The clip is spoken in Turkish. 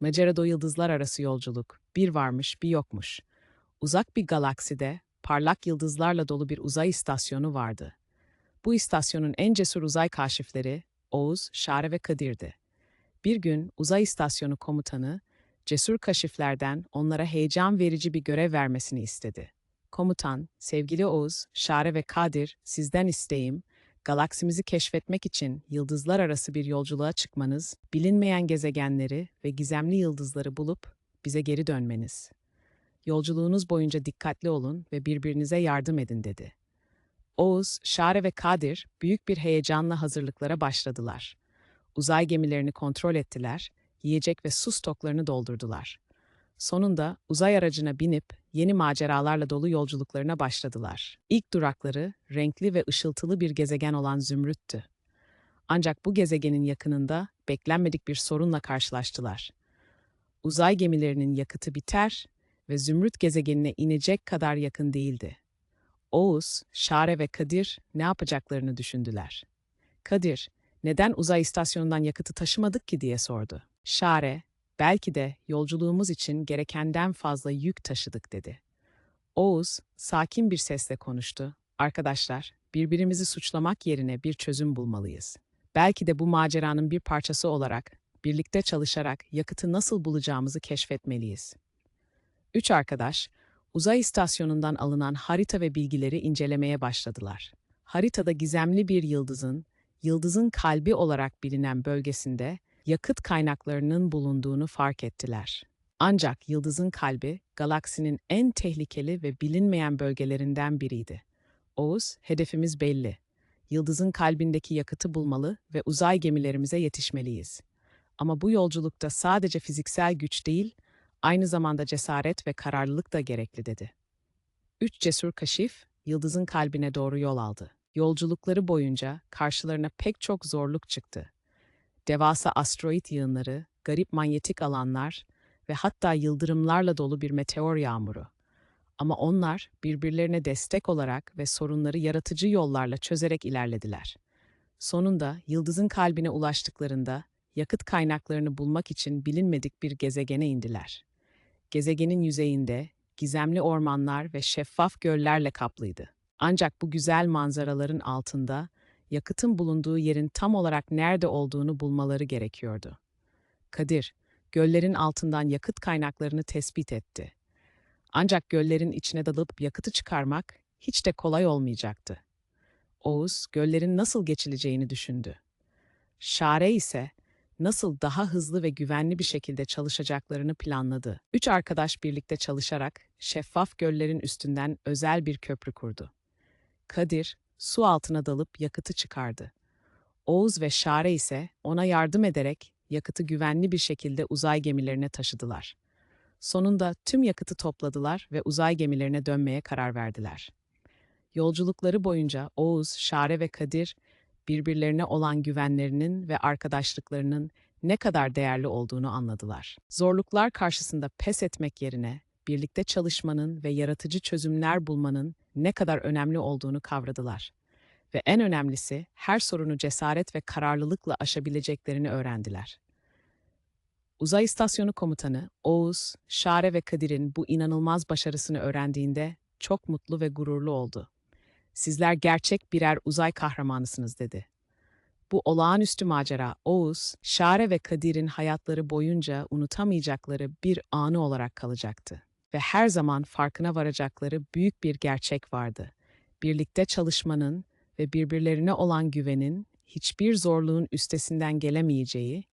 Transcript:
Macerado yıldızlar arası yolculuk. Bir varmış, bir yokmuş. Uzak bir galakside parlak yıldızlarla dolu bir uzay istasyonu vardı. Bu istasyonun en cesur uzay kaşifleri Oğuz, Şare ve Kadir'di. Bir gün uzay istasyonu komutanı cesur kaşiflerden onlara heyecan verici bir görev vermesini istedi. Komutan, sevgili Oğuz, Şare ve Kadir, sizden isteğim, galaksimizi keşfetmek için yıldızlar arası bir yolculuğa çıkmanız, bilinmeyen gezegenleri ve gizemli yıldızları bulup bize geri dönmeniz. Yolculuğunuz boyunca dikkatli olun ve birbirinize yardım edin dedi. Oğuz, Şare ve Kadir büyük bir heyecanla hazırlıklara başladılar. Uzay gemilerini kontrol ettiler, yiyecek ve su stoklarını doldurdular. Sonunda uzay aracına binip yeni maceralarla dolu yolculuklarına başladılar. İlk durakları renkli ve ışıltılı bir gezegen olan Zümrüt'tü. Ancak bu gezegenin yakınında beklenmedik bir sorunla karşılaştılar. Uzay gemilerinin yakıtı biter ve Zümrüt gezegenine inecek kadar yakın değildi. Oğuz, Şare ve Kadir ne yapacaklarını düşündüler. Kadir, neden uzay istasyonundan yakıtı taşımadık ki diye sordu. Şare, belki de yolculuğumuz için gerekenden fazla yük taşıdık dedi. Oğuz, sakin bir sesle konuştu. Arkadaşlar, birbirimizi suçlamak yerine bir çözüm bulmalıyız. Belki de bu maceranın bir parçası olarak, birlikte çalışarak yakıtı nasıl bulacağımızı keşfetmeliyiz. Üç arkadaş, uzay istasyonundan alınan harita ve bilgileri incelemeye başladılar. Haritada gizemli bir yıldızın, yıldızın kalbi olarak bilinen bölgesinde yakıt kaynaklarının bulunduğunu fark ettiler. Ancak yıldızın kalbi galaksinin en tehlikeli ve bilinmeyen bölgelerinden biriydi. Oğuz, hedefimiz belli. Yıldızın kalbindeki yakıtı bulmalı ve uzay gemilerimize yetişmeliyiz. Ama bu yolculukta sadece fiziksel güç değil, aynı zamanda cesaret ve kararlılık da gerekli dedi. Üç cesur kaşif, yıldızın kalbine doğru yol aldı. Yolculukları boyunca karşılarına pek çok zorluk çıktı. Devasa asteroid yığınları, garip manyetik alanlar ve hatta yıldırımlarla dolu bir meteor yağmuru. Ama onlar birbirlerine destek olarak ve sorunları yaratıcı yollarla çözerek ilerlediler. Sonunda yıldızın kalbine ulaştıklarında yakıt kaynaklarını bulmak için bilinmedik bir gezegene indiler. Gezegenin yüzeyinde gizemli ormanlar ve şeffaf göllerle kaplıydı. Ancak bu güzel manzaraların altında yakıtın bulunduğu yerin tam olarak nerede olduğunu bulmaları gerekiyordu. Kadir, göllerin altından yakıt kaynaklarını tespit etti. Ancak göllerin içine dalıp yakıtı çıkarmak hiç de kolay olmayacaktı. Oğuz, göllerin nasıl geçileceğini düşündü. Şare ise nasıl daha hızlı ve güvenli bir şekilde çalışacaklarını planladı. Üç arkadaş birlikte çalışarak şeffaf göllerin üstünden özel bir köprü kurdu. Kadir, su altına dalıp yakıtı çıkardı. Oğuz ve Şare ise ona yardım ederek yakıtı güvenli bir şekilde uzay gemilerine taşıdılar. Sonunda tüm yakıtı topladılar ve uzay gemilerine dönmeye karar verdiler. Yolculukları boyunca Oğuz, Şare ve Kadir birbirlerine olan güvenlerinin ve arkadaşlıklarının ne kadar değerli olduğunu anladılar. Zorluklar karşısında pes etmek yerine birlikte çalışmanın ve yaratıcı çözümler bulmanın ne kadar önemli olduğunu kavradılar. Ve en önemlisi her sorunu cesaret ve kararlılıkla aşabileceklerini öğrendiler. Uzay İstasyonu Komutanı Oğuz, Şare ve Kadir'in bu inanılmaz başarısını öğrendiğinde çok mutlu ve gururlu oldu. Sizler gerçek birer uzay kahramanısınız dedi. Bu olağanüstü macera Oğuz, Şare ve Kadir'in hayatları boyunca unutamayacakları bir anı olarak kalacaktı. Ve her zaman farkına varacakları büyük bir gerçek vardı. Birlikte çalışmanın ve birbirlerine olan güvenin hiçbir zorluğun üstesinden gelemeyeceği